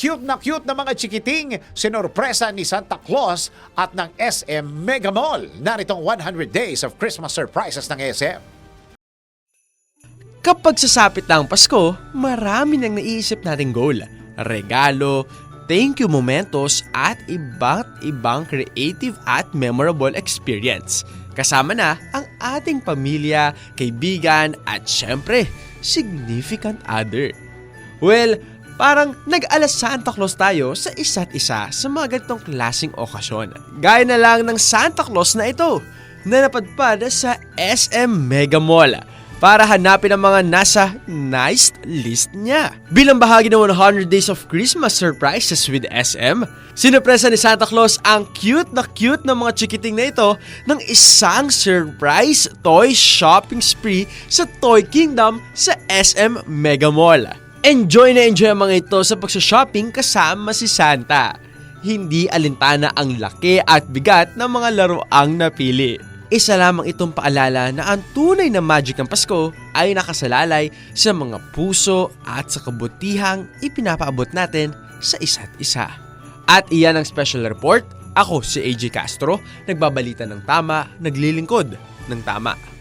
cute na cute na mga chikiting sinorpresa ni Santa Claus at ng SM Mega Mall. Naritong 100 Days of Christmas Surprises ng SM. Kapag sasapit na ang Pasko, marami nang naiisip nating goal. Regalo, thank you momentos at iba't ibang creative at memorable experience. Kasama na ang ating pamilya, kaibigan at syempre, significant other. Well, parang nag-alas Santa Claus tayo sa isa't isa sa mga ganitong klaseng okasyon. Gaya na lang ng Santa Claus na ito na napadpad sa SM Mega Mall para hanapin ang mga nasa nice list niya. Bilang bahagi ng 100 Days of Christmas Surprises with SM, sinupresa ni Santa Claus ang cute na cute na mga chikiting na ito ng isang surprise toy shopping spree sa Toy Kingdom sa SM Mega Mall. Enjoy na enjoy ang mga ito sa pagsashopping kasama si Santa. Hindi alintana ang laki at bigat ng mga laruang napili. Isa lamang itong paalala na ang tunay na magic ng Pasko ay nakasalalay sa mga puso at sa kabutihang ipinapaabot natin sa isa't isa. At iyan ang special report. Ako si AJ Castro, nagbabalita ng tama, naglilingkod ng tama.